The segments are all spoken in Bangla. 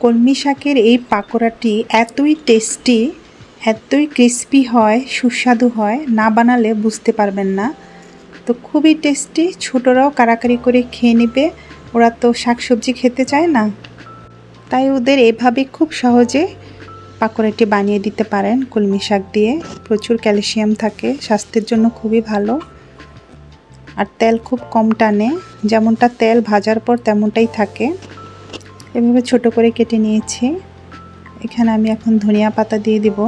কলমি শাকের এই পাকোড়াটি এতই টেস্টি এতই ক্রিস্পি হয়, সুস্বাদু হয়, না বানালে বুঝতে পারবেন না। তো খুবই টেস্টি ছোটরাও কারাকারি করে খেয়ে নেবে। ওরা তো শাকসবজি খেতে চায় না। তাই ওদের এভাবে খুব সহজে পাকোড়াটি বানিয়ে দিতে পারেন কলমি শাক দিয়ে। প্রচুর ক্যালসিয়াম থাকে, স্বাস্থ্যের জন্য খুবই ভালো। আর তেল খুব কম টানে, যেমনটা তেল ভাজার পর তেমনটাই থাকে। এভাবে ছোট করে কেটে নিয়েছি। এখানে আমি এখন ধনিয়া পাতা দিয়ে দিব,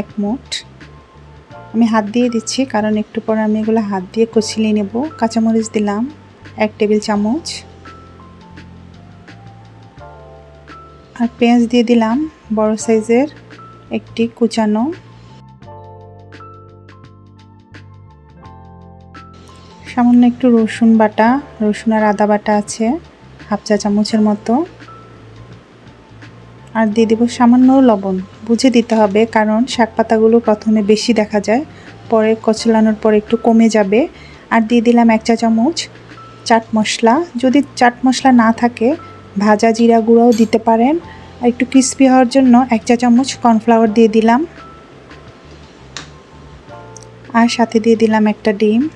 এক মুঠ। আমি হাত দিয়ে দিচ্ছি, কারণ একটু পর আমি এগুলো হাত দিয়ে কচিলিয়ে নেব। কাঁচামরিচ দিলাম, এক টেবিল চামচ। আর পেঁয়াজ দিয়ে দিলাম, বড় সাইজের একটি কুচানো। সামান্য একটু রসুন বাটা, রসুন আর আদা বাটা আছে। হাফ চা চামচের মতো। আর দিয়ে দেবো সামান্য লবণ। বুঝে দিতে হবে, কারণ শাক পাতাগুলো প্রথমে বেশি দেখা যায়, পরে কচলানোর পর একটু কমে যাবে। আর দিয়ে দিলাম এক চা চামচ চাট মশলা। যদি চাট মশলা না থাকে, ভাজা জিরা গুঁড়াও দিতে পারেন। আর একটু ক্রিস্পি হওয়ার জন্য এক চা চামচ কর্নফ্লাওয়ার দিয়ে দিলাম। আর সাথে দিয়ে দিলাম একটা ডিম।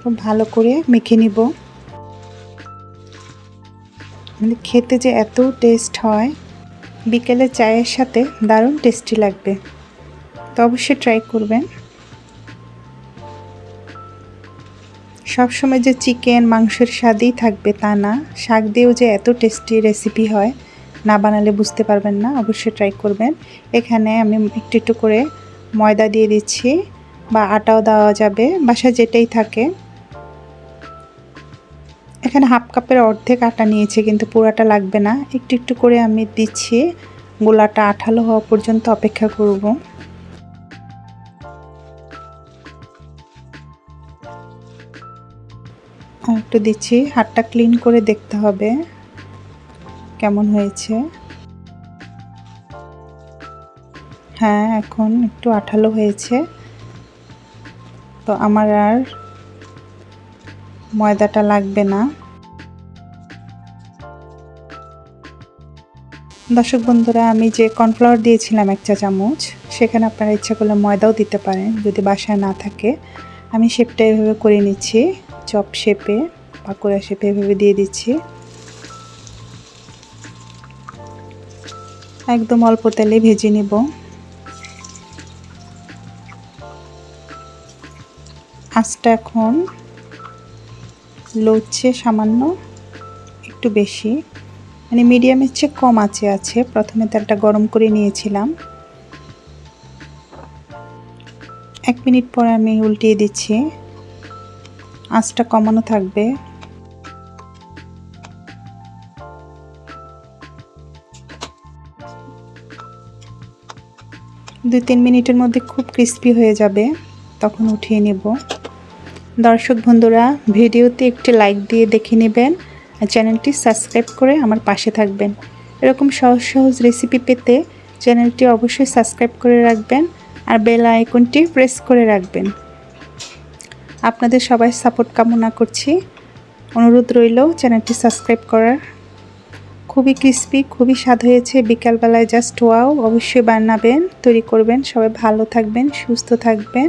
খুব ভালো করে মেখে নিব। মানে খেতে যে এত টেস্ট হয়, বিকেলে চায়ের সাথে দারুণ টেস্টি লাগবে। তো অবশ্যই ট্রাই করবেন। সবসময় যে চিকেন মাংসের স্বাদেই থাকবে তা না। শাক দিয়েও যে এত টেস্টি রেসিপি হয়, না বানালে বুঝতে পারবেন না, অবশ্যই ট্রাই করবেন। এখানে আমি একটু একটু করে ময়দা দিয়ে দিচ্ছি বা আটাও দেওয়া যাবে বাসা যেটাই থাকে। এখানে হাফ কাপের অর্ধেক আটা নিয়েছে, কিন্তু পুরাটা লাগবে না। একটু একটু করে আমি দিচ্ছি। গোলাটা আঠালো হওয়া পর্যন্ত অপেক্ষা করব। একটু দিচ্ছি। হাতটা ক্লিন করে দেখতে হবে কেমন হয়েছে। হ্যাঁ এখন একটু আঠালো হয়েছে। তো আমার আর ময়দাটা লাগবে না। দর্শক বন্ধুরা, আমি যে কর্নফ্লাওয়ার দিয়েছিলাম এক চা চামচ, সেখানে আপনারা ইচ্ছা করলে ময়দাও দিতে পারেন, যদি বাসায় না থাকে। আমি শেপটা এভাবে করে নিচ্ছি, চপ শেপে, পাকোড়া শেপে এভাবে দিয়ে দিচ্ছি। একদম অল্প তেলে ভেজে নিব। আঁচটা এখন লড়ছে সামান্য, একটু বেশি। মানে মিডিয়ামের চেয়ে কম আঁচে আছে। প্রথমে তেলটা গরম করে নিয়েছিলাম। এক মিনিট পরে আমি উল্টিয়ে দিচ্ছি। আঁচটা কমানো থাকবে। দুই তিন মিনিটের মধ্যে খুব ক্রিস্পি হয়ে যাবে। তখন উঠিয়ে নেব। দর্শক বন্ধুরা, ভিডিওতে একটি লাইক দিয়ে দেখে নেবেন আর চ্যানেলটি সাবস্ক্রাইব করে আমার পাশে থাকবেন। এরকম সহজ সহজ রেসিপি পেতে চ্যানেলটি অবশ্যই সাবস্ক্রাইব করে রাখবেন আর বেল আইকনটি প্রেস করে রাখবেন। আপনাদের সবাই সাপোর্ট কামনা করছি। অনুরোধ রইল চ্যানেলটি সাবস্ক্রাইব করার। খুবই ক্রিস্পি খুবই স্বাদ হয়েছে। বিকালবেলায় জাস্ট ওয়াও অবশ্যই বানাবেন, তৈরি করবেন। সবাই ভালো থাকবেন, সুস্থ থাকবেন।